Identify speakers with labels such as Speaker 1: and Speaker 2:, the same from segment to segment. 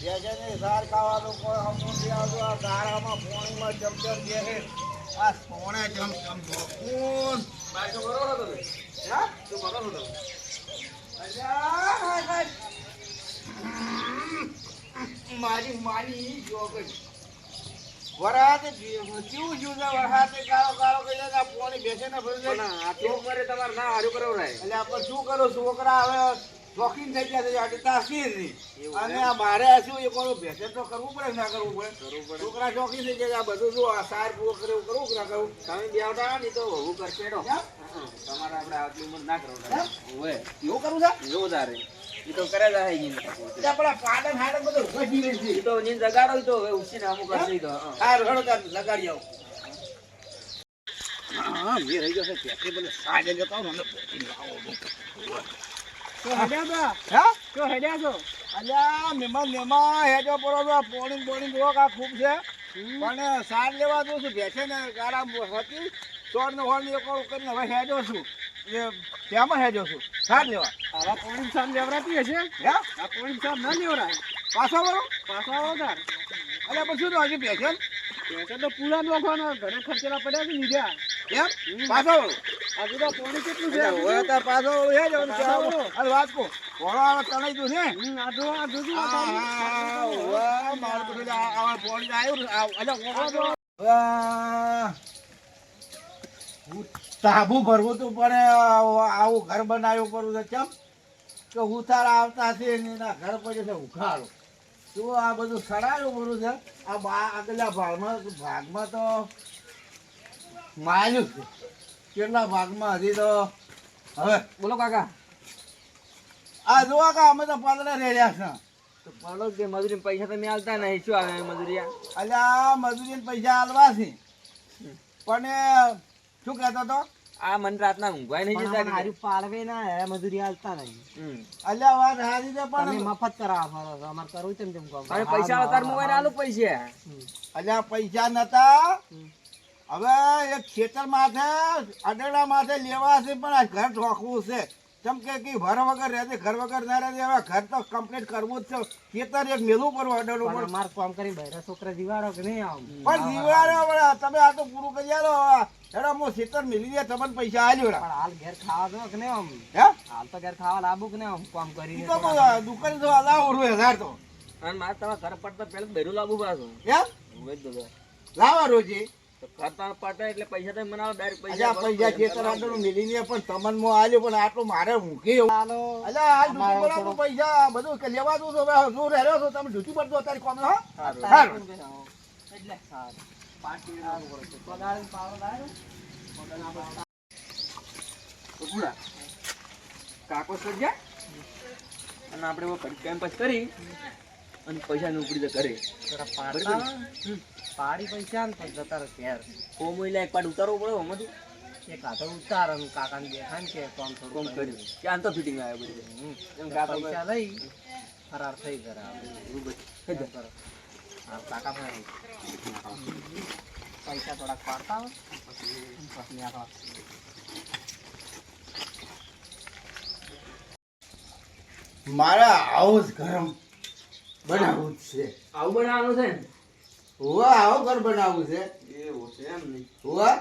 Speaker 1: જેજેને સાર ખાવાનું કોઈ હમુંથી આવજો આ ગારામાં પોણીમાં ચમચમ બેસે આ સોણે ચમચમ ધોકુન
Speaker 2: ભાઈ શું કરો છો તમે
Speaker 1: હા?
Speaker 2: શું કરો છો તમે
Speaker 1: અલ્યા, મારી માની જોગજ વરાતે કેવું જ્યું છે વરસાદે કાળો કાળો કહી આ પોણી બેસે ને
Speaker 2: પણ આટલી તમારે ના હારું કરાવરાય.
Speaker 1: એટલે આપણે શું કરો? છોકરા હવે શોખીન થઈ ગયા છે આજે તાસીર નહીં. અને આ મારે શું એ કોઈ ભેસે તો કરવું પડે ના કરવું પડે?
Speaker 2: કરવું પડે.
Speaker 1: છોકરા શોખીન થઈ ગયા આ બધું શું આ સાર પૂરો કરે એવું કરવું ના કરવું?
Speaker 2: તમે બે આવતા નહીં તો હું? કરશે. તમારે આપણે આટલી ઉંમર ના કરવું હોય
Speaker 1: એવું કરવું છે?
Speaker 2: એવું તારે. એ તો કરે જાય
Speaker 1: એટલે આપણા પાડન હાડન બધું ઊભી રહી છે.
Speaker 2: તો નીંદ જગાડો તો હવે ઉઠીને અમુક કરશે તો હા.
Speaker 1: રડો લગાડી આવો. હા મેં રહી ગયો છે પેટે બોલે સાજે લેતા ને પોતીને લાવો
Speaker 3: તો હેડ્યા તા
Speaker 1: હા?
Speaker 3: તો હેડ્યા છો.
Speaker 1: અલ્યા મેમાં મેમાં હેજો પડો તો પોણી પોણી જોવો કા ખૂબ છે. પણ સાર લેવા દઉં છું બેસે ને ગારા હતી. ચોર ને હોળ ને કોળ કરીને હવે હેજો છું. એ ત્યાંમાં હેજો છું. સાર લેવા.
Speaker 3: આવા પોણી લેવરાતી હશે?
Speaker 1: હે?
Speaker 3: આ પોણી સાર ના લેવરાય
Speaker 1: પાછો વળો
Speaker 3: પાછો આવો તાર.
Speaker 1: અલ્યા પણ શું હજી બેસે ને?
Speaker 3: તો પૂરા નોખવાનો ઘરે ખર્ચેલા પડ્યા છે લીધા.
Speaker 1: એમ? પાછો વળો
Speaker 3: આજુ તો પોણી કેટલું છે?
Speaker 1: હવે તાર પાછો વળો હેજો ને ચાલો. અરે વાત કો ઘોડો આવે તણાઈ દઉં છે?
Speaker 3: આધો આધો શું
Speaker 1: આ,
Speaker 3: આ
Speaker 1: આ,
Speaker 3: તારી?
Speaker 1: વાહ, મારું બધું આ- આ આવ્યું અલ્યા વાહ. તાબુ ભરવું તું પડે આવું ઘર બનાવ્યું કરું છે. કેમ? કે ઉતારા આવતા છે એના ઘર પડે છે ઉખાડો તો આ બધું સડાયું બધું છે? આ બા આગલા ભાગમાં ભાગમાં તો માયલું છે. કેટલા ભાગમાં હજી તો હવે
Speaker 2: બોલો કાકા.
Speaker 1: આ જો કાકા અમે તો પાંદડા રેડ્યા છે.
Speaker 2: તો બોલો કે મજૂરી પૈસા તમે આલતા નહીં. શું આવે મજૂરિયા?
Speaker 1: અલ્યા મજૂરી પૈસા આલવા છે. પણ શું કહેતો તો
Speaker 2: આ મને રાતના ઊંઘવાય નહીં જતા
Speaker 3: હારી પાડવે ના હે મજૂરી આલતા નહીં.
Speaker 1: અલ્યા વાત હારી છે પણ
Speaker 3: મફત કરાવ અમારે કરવું તેમ તેમ કહો.
Speaker 2: પૈસા અવતાર મોબાઈલ આલુ પૈસા.
Speaker 1: અલ્યા પૈસા નતા. હવે એક ખેતર માથે અડેડા માથે લેવા છે પણ આ ઘર ઠોકવું છે. કેમ કે કી ઘર વગર રહેશે ઘર વગર ના રહેશે હવે ઘર તો કમ્પ્લીટ કરવું જ છે. ખેતર એક મેલું કરવું અડેડું
Speaker 3: પણ માર કામ કરી બહેરા છોકરા જીવાડો કે નહીં આવું
Speaker 1: પણ જીવાડો પણ તમે આ તો પૂરું કરી આલો. હેડો હું ખેતર મિલી દે તમને પૈસા આલ્યો
Speaker 3: પણ હાલ ઘેર ખાવા દો કે નહીં આમ?
Speaker 1: હે?
Speaker 3: હાલ તો ઘેર ખાવા લાબુ કે નહીં આમ કામ કરી
Speaker 1: તો દુકાન તો અલાવ હજાર તો.
Speaker 2: અને મારે તમારા ઘર પર તો પેલું બેરું લાવવું પાછું
Speaker 1: એમ. લાવા રોજી.
Speaker 2: તો ઘર એટલે પૈસા તમે મને ડાયરેક્ટ પૈસા
Speaker 1: પૈસા ખેતર આગળ મિલીને પણ તમને મો આલ્યો પણ આટલું મારે મૂકી અલ્યા આ પૈસા બધું કે લેવા દઉં છું હવે શું રહ્યો છો તમે ડૂચી પડતો અત્યારે કોમ હો
Speaker 2: સારું.
Speaker 1: સારું.
Speaker 3: એટલે સારું. પાટી. પગાર?
Speaker 2: તો પૂરા. કાકો સજ્જા અને આપણે કેમ્પસ કરી અને પૈસા ઉપડી તો કરે
Speaker 3: પાડી પૈસા ને પણ જતા
Speaker 2: ફોર્મ ઓઈલા એક પાટ ઉતારવો પડે આમાંથી
Speaker 3: એક હાથે ઉતાર અને કાકાને દેખાય ને કે કોમ થોડું
Speaker 2: કોમ કર્યું. ક્યાં તો ફિટિંગ આવે બધું. એમ કાકા
Speaker 3: પૈસા લઈ ફરાર થઈ. હા, કાકા ભાઈ પૈસા થોડાક પાડતા પછી
Speaker 1: મારા આવું જ ઘર બનાવવું છે.
Speaker 2: આવું બનાવવાનું છે ને?
Speaker 1: હોવા આવો ઘર બનાવવું છે.
Speaker 2: એવું છે એમ નહીં.
Speaker 1: હોવા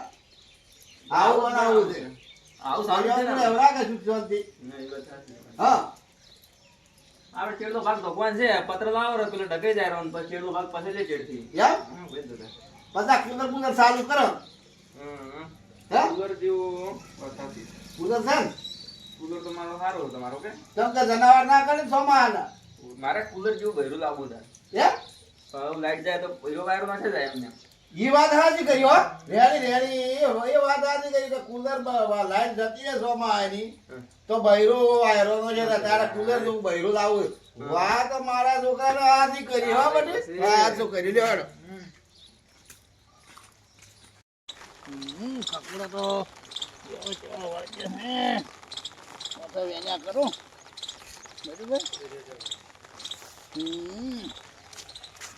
Speaker 1: આવું બનાવવું છે.
Speaker 2: આવું સારું છે ને
Speaker 1: હવરા કે સુખ શાંતિ? હા.
Speaker 2: આપણે ચેડલો ભાગ ભગવાન છે પત્ર લાવો રે પેલો ઢકે જાય રહ્યો પછી ચેડલો ભાગ પાસે લે ચેડથી દાદા.
Speaker 1: બધા કુદર કુદર ચાલુ કરો.
Speaker 2: હમ. કુદર જેવો સાચી.
Speaker 1: કુદર છે ને?
Speaker 2: કુલર તો મારો સારો તમારો કે?
Speaker 1: તમ જનાવર ના કરે ને સોમાં
Speaker 2: મારે કુલર જેવું ભર્યું લાવવું
Speaker 1: થાય
Speaker 2: હવે લાઈટ જાય તો ભર્યો વાયરો નાખે જાય એમને.
Speaker 1: એ વાત હાજી કરી હો. Ready ready. એ વાત હાજી કરી કે કુલર લાઈટ જતી ને સોમાં એની
Speaker 2: આની
Speaker 1: તો બૈરો વાયરો નો છે તારે કુલર જેવું બૈરું લાવવું વાત મારા છોકરાને હાજી કરી હો બધી વાત તો કરી હમ. કપડો તો કેવો હે કરું. બરાબર?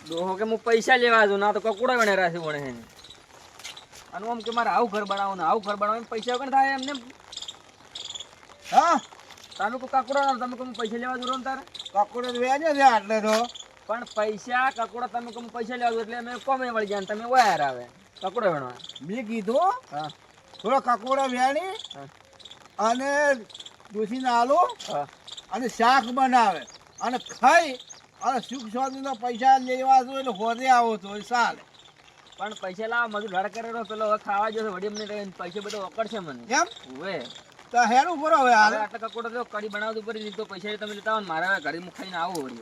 Speaker 2: ડોહો કે હું પૈસા લેવા જો ના તો કકુડા ગણે રાશે વણે હે. અને આમ કે મારે આવું ઘર બનાવવું ને આવું ઘર બનાવવું પૈસા વગર થાય એમને
Speaker 1: હા?
Speaker 2: તાનું કો કાકુડા તમે કો પૈસા લેવા જો તારે?
Speaker 1: કપડો ને છે આટલે તો.
Speaker 2: પણ પૈસા કકોડો તમે કો પૈસા લેવા જો એટલે અમે કોમે વળી ગયા ને તમે વાયર આવે. કકોડો વેણવા.
Speaker 1: મેં કીધું
Speaker 2: હા.
Speaker 1: થોડો કકોડો વેણી. અને નાલો
Speaker 2: હા.
Speaker 1: અને શાક બનાવે. અને ખાઈ અને સુખ શાંતિના પૈસા લેવા તો એટલે હોદે આવો તો ચાલે
Speaker 2: પણ પૈસા લાવ મજૂર ઘર કરેલો પેલો ખાવા જશે વડી મને પૈસા બધો ઓકળશે મને.
Speaker 1: કેમ
Speaker 2: હવે
Speaker 1: તો હેરું કરો હવે
Speaker 2: આટલા કકોડો તો કઢી બનાવતું પડી તો પૈસા તમે લેતા આવો મારા ઘરે હું ખાઈને આવું વળી.